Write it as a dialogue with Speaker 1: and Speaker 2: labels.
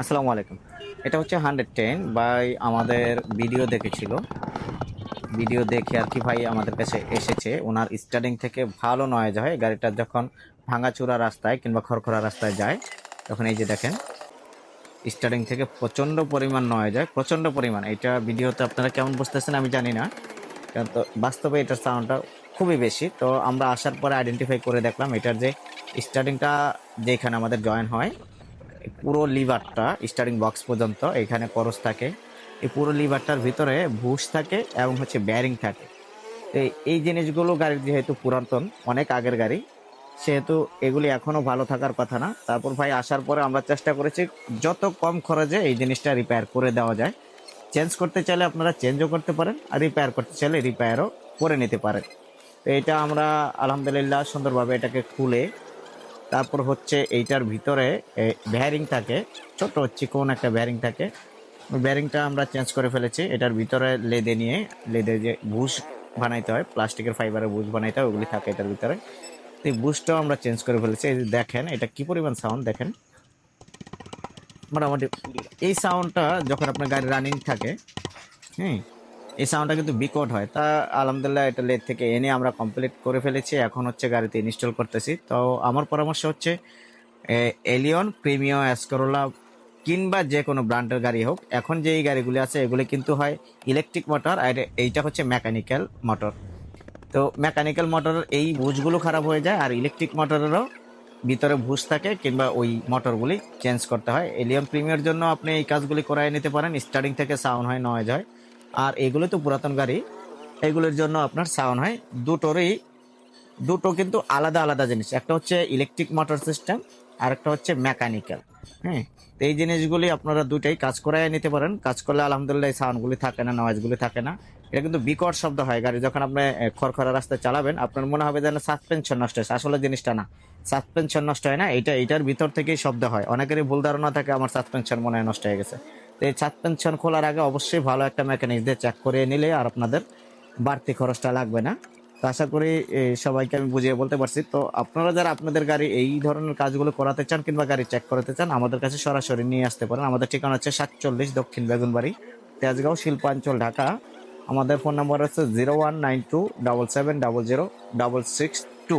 Speaker 1: আসসালামু আলাইকুম। এটা হচ্ছে হান্ড্রেড টেন বাই আমাদের ভিডিও দেখেছিল। ভিডিও দেখে আর কি ভাই আমাদের কাছে এসেছে। ওনার স্টার্টিং থেকে ভালো নয়েজ হয়। গাড়িটা যখন ভাঙাচুরা রাস্তায় কিংবা খড়খড়া রাস্তায় যায়, তখন এই যে দেখেন, স্টার্টিং থেকে প্রচণ্ড পরিমাণ নয়েজ হয়। প্রচণ্ড পরিমাণ। এটা ভিডিওতে আপনারা কেমন বুঝতেছেন আমি জানি না। কারণ তো বাস্তবে এটার সাউন্ডটা খুবই বেশি। তো আমরা আসার পরে আইডেন্টিফাই করে দেখলাম এটার যে স্টার্টিংটা যেখানে আমাদের জয়েন হয় পুরো লিভারটা স্টার্টিং বক্স পর্যন্ত এখানে করস থাকে। এই পুরো লিভারটার ভিতরে ভুস থাকে এবং হচ্ছে ব্যারিং থাকে। তো এই- এই জিনিসগুলো গাড়ির যেহেতু পুরাতন, অনেক আগের গাড়ি, সেহেতু এগুলি এখনও ভালো থাকার কথা না। তারপর ভাই আসার পরে আমরা চেষ্টা করেছি যত কম খরচে এই জিনিসটা রিপেয়ার করে দেওয়া যায়। চেঞ্জ করতে চাইলে আপনারা চেঞ্জও করতে পারেন, আর রিপেয়ার করতে চাইলে রিপেয়ারও করে নিতে পারেন। তো এটা আমরা আলহামদুলিল্লাহ সুন্দরভাবে এটাকে খুলে তারপর হচ্ছে এইটার ভিতরে ব্যারিং থাকে। ছোট চিকন একটা ব্যারিং থাকে। ব্যারিংটা আমরা চেঞ্জ করে ফেলেছি। এটার ভিতরে লেদে নিয়ে, লেদে যে বুশ বানাইতে হয় প্লাস্টিকের ফাইবারের বুশ বানাইতে হয়, ওগুলি থাকে এটার ভিতরে। তো এই আমরা চেঞ্জ করে ফেলেছি। এই দেখেন, এটা কি পরিমাণ সাউন্ড দেখেন? মোটামুটি এই সাউন্ডটা যখন আপনার গাড়ি রানিং থাকে হুম এই সাউন্ডটা কিন্তু বিকট হয়। তা আলহামদুলিল্লাহ এটা লেট থেকে এনে আমরা কমপ্লিট করে ফেলেছি। এখন হচ্ছে গাড়িতে ইনস্টল করতেছি। তো আমার পরামর্শ হচ্ছে এলিয়ন প্রিমিয়াম অ্যাসকরোলা কিংবা যে কোনো ব্র্যান্ডের গাড়ি হোক, এখন যে এই গাড়িগুলি আছে এগুলি কিন্তু হয় ইলেকট্রিক মোটর আর এইটা হচ্ছে মেকানিক্যাল মোটর তো মেকানিক্যাল মোটরের এই বুঝগুলো খারাপ হয়ে যায় আর ইলেকট্রিক মোটরেরও ভিতরে ভুজ থাকে কিংবা ওই মোটরগুলি চেঞ্জ করতে হয়। এলিয়ন প্রিমিয়ার জন্য আপনি এই কাজগুলি করাই নিতে পারেন। স্টার্টিং থেকে সাউন্ড হয় নয়েজ হয়। আর এগুলো তো পুরাতন গাড়ি। এগুলোর জন্য আপনার সাউন্ড হয়। দুটোরই, দুটো কিন্তু আলাদা আলাদা জিনিস। একটা হচ্ছে ইলেকট্রিক মোটর সিস্টেম আর একটা হচ্ছে মেকানিক্যাল হ্যাঁ? তো এই জিনিসগুলি আপনারা দুটাই কাজ করাই নিতে পারেন। কাজ করলে আলহামদুলিল্লাহ এই সাউন্ডগুলি থাকে না নয়েজগুলি থাকে না। এটা কিন্তু বিকট শব্দ হয় গাড়ি। যখন আপনি খড়খড়া রাস্তায় চালাবেন, আপনার মনে হবে যেন সাসপেনশন নষ্ট হয়েছে। আসলে জিনিসটা না। সাসপেনশন নষ্ট হয় না। এটা এটার ভিতর থেকেই শব্দ হয়। অনেকেরই ভুল ধারণা থাকে, আমার সাসপেনশন মনে হয় নষ্ট হয়ে গেছে। এই সাসপেনশন খোলার আগে অবশ্যই ভালো একটা মেকানিক দিয়ে চেক করে নিলে আর আপনাদের বাড়তি খরচটা লাগবে না। তো আশা করি সবাইকে আমি বুঝিয়ে বলতে পারছি। তো আপনারা যারা আপনাদের গাড়ি এই ধরনের কাজগুলো করাতে চান কিংবা গাড়ি চেক করাতে চান, আমাদের কাছে সরাসরি নিয়ে আসতে পারেন। আমাদের ঠিকানা হচ্ছে সাতচল্লিশ দক্ষিণ বেগুনবাড়ি, তেজগাঁও, শিল্পাঞ্চল, ঢাকা। আমাদের ফোন নাম্বার হচ্ছে zero one nine two double seven double zero double six two